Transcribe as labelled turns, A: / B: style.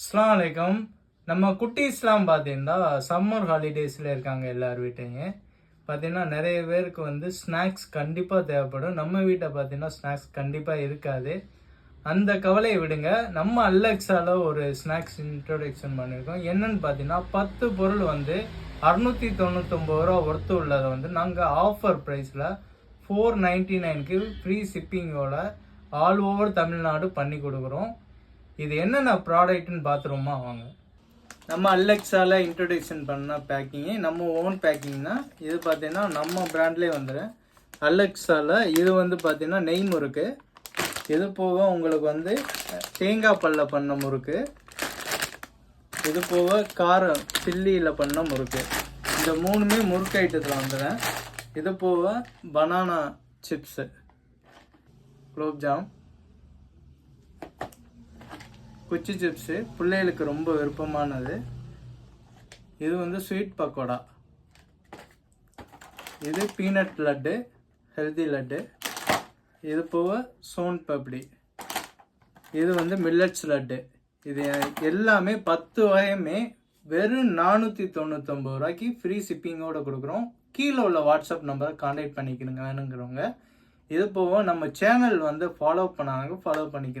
A: அஸ்லாம் வலைக்கம் நம்ம குட்டீஸ்லாம் பார்த்தீங்கன்னா சம்மர் ஹாலிடேஸில் இருக்காங்க எல்லார் வீட்டையும். பார்த்தீங்கன்னா நிறைய பேருக்கு வந்து ஸ்நாக்ஸ் கண்டிப்பாக தேவைப்படும். நம்ம வீட்டை பார்த்தீங்கன்னா ஸ்நாக்ஸ் கண்டிப்பாக இருக்காது. அந்த கவலையை விடுங்க. நம்ம அல்லெக்ஸால ஒரு ஸ்நாக்ஸ் இன்ட்ரோடக்ஷன் பண்ணியிருக்கோம். என்னன்னு பார்த்தீங்கன்னா பத்து பொருள் வந்து அறுநூத்தி தொண்ணூத்தொம்பது ரூபா ஒர்த்து உள்ளதை வந்து நாங்கள் ஆஃபர் ப்ரைஸில் ஃபோர் நைன்டி நைனுக்கு ஃப்ரீ ஷிப்பிங்கோட ஆல் ஓவர் தமிழ்நாடு பண்ணி கொடுக்குறோம். இது என்னென்ன ப்ராடக்ட்னு பார்த்துருவோமா வாங்க. நம்ம அலெக்ஸாவில் இன்ட்ரொடக்ஷன் பண்ண பேக்கிங்கு நம்ம ஓன் பேக்கிங்னா இது பார்த்தீங்கன்னா நம்ம பிராண்ட்லேயே வந்துடும் அலெக்ஸாவில் இது வந்து பார்த்தீங்கன்னா நெய் முறுக்கு. இது போக உங்களுக்கு வந்து தேங்காய் பல்ல பண்ண முறுக்கு. இது போக காரம் சில்லியில் பண்ண முறுக்கு. இந்த மூணுமே முறுக்கு ஐட்டத்தில் வந்துடுறேன் இது போக பனானா சிப்ஸு குலோப்ஜாம் குச்சி சிப்ஸு. பிள்ளைகளுக்கு ரொம்ப விருப்பமானது. இது வந்து ஸ்வீட் பக்கோடா. இது பீனட் லட்டு ஹெல்தி லட்டு. இது போக சோன் பப்டி. இது வந்து மில்லட்ஸ் லட்டு. இது எல்லாமே பத்து வகையுமே வெறும் நானூற்றி தொண்ணூத்தொம்பது ரூபாய்க்கு ஃப்ரீ ஷிப்பிங்கோட கொடுக்குறோம். கீழே உள்ள வாட்ஸ்அப் நம்பரை காண்டாக்ட் பண்ணிக்கணுங்க வேணுங்கிறவங்க. இது போக நம்ம சேனல் வந்து ஃபாலோ பண்ணாங்க ஃபாலோ பண்ணிக்கணும்.